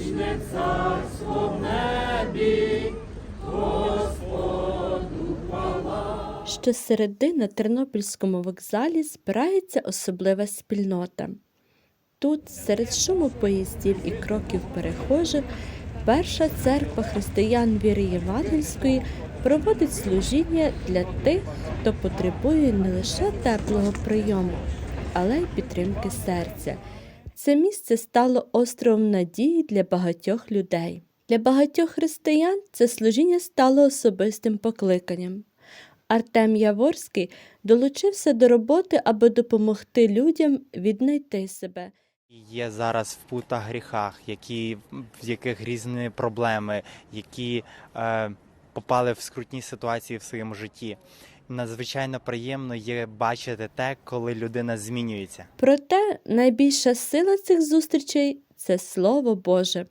вічне царство в небі, Господу хвала. Щосереди на Тернопільському вокзалі збирається особлива спільнота. Тут, серед шуму поїздів і кроків перехожих, перша церква християн віри Євангельської проводить служіння для тих, хто потребує не лише теплого прийому, але й підтримки серця. Це місце стало островом надії для багатьох людей. Для багатьох християн це служіння стало особистим покликанням. Артем Яворський долучився до роботи, аби допомогти людям віднайти себе. Є зараз в путах гріхах, які, в яких різні проблеми, які е, попали в скрутні ситуації в своєму житті. Надзвичайно приємно є бачити те, коли людина змінюється. Проте найбільша сила цих зустрічей це Слово Боже.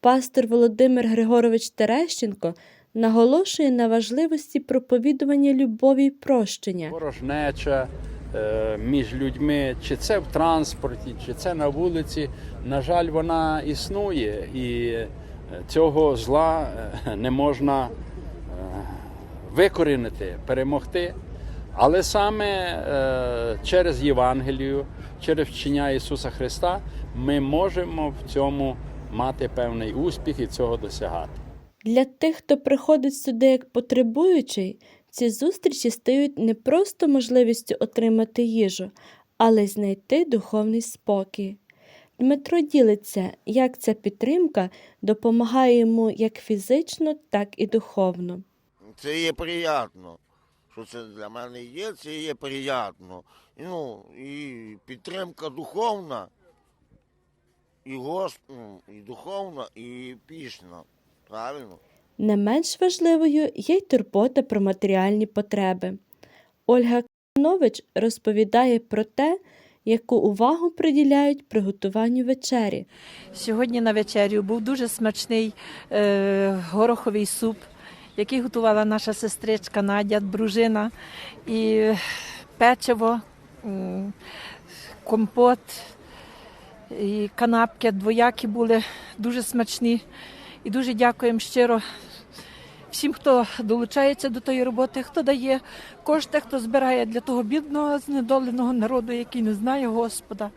Пастор Володимир Григорович Терещенко наголошує на важливості проповідування любові й прощення. порожнеча е, між людьми, чи це в транспорті, чи це на вулиці. На жаль, вона існує, і е, цього зла е, не можна викорінити, перемогти. Але саме е, через Євангелію, через вчення Ісуса Христа, ми можемо в цьому мати певний успіх і цього досягати. Для тих, хто приходить сюди як потребуючий, ці зустрічі стають не просто можливістю отримати їжу, але й знайти духовний спокій. Дмитро ділиться, як ця підтримка допомагає йому як фізично, так і духовно. Це є приємно. Що це для мене є, це є приємно. І, Ну, і підтримка духовна, і гос... ну, і духовна, і пісна. Правильно? Не менш важливою є й турбота про матеріальні потреби. Ольга Канович розповідає про те, яку увагу приділяють приготуванню вечері. Сьогодні на вечерю був дуже смачний е, гороховий суп, який готувала наша сестричка Надя, дружина, і печиво, компот, і канапки двоякі були дуже смачні. І дуже дякуємо щиро всім, хто долучається до тої роботи, хто дає кошти, хто збирає для того бідного, знедоленого народу, який не знає Господа.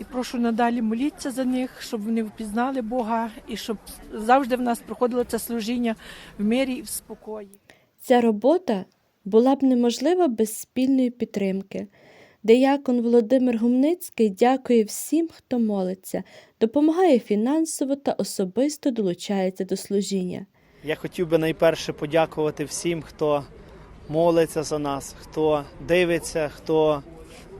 І прошу надалі моліться за них, щоб вони впізнали Бога і щоб завжди в нас проходило це служіння в мирі і в спокої. Ця робота була б неможлива без спільної підтримки. Деякон Володимир Гумницький дякує всім, хто молиться, допомагає фінансово та особисто долучається до служіння. Я хотів би найперше подякувати всім, хто молиться за нас, хто дивиться, хто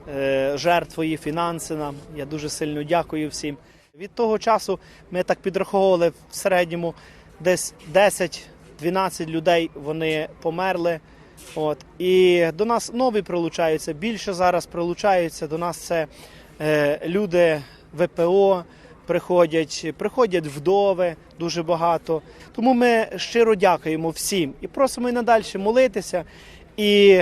е, жертвує фінанси нам. Я дуже сильно дякую всім. Від того часу ми так підраховували в середньому десь 10-12 людей вони померли. От. І до нас нові прилучаються. Більше зараз прилучаються. До нас це е, люди ВПО приходять, приходять вдови дуже багато. Тому ми щиро дякуємо всім і просимо і надалі молитися. І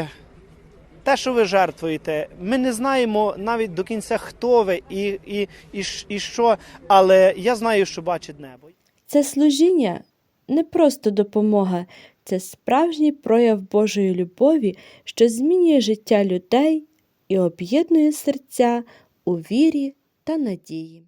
те, що ви жертвуєте, ми не знаємо навіть до кінця, хто ви і, і, і, і що, але я знаю, що бачить небо. Це служіння не просто допомога, це справжній прояв Божої любові, що змінює життя людей і об'єднує серця у вірі та надії.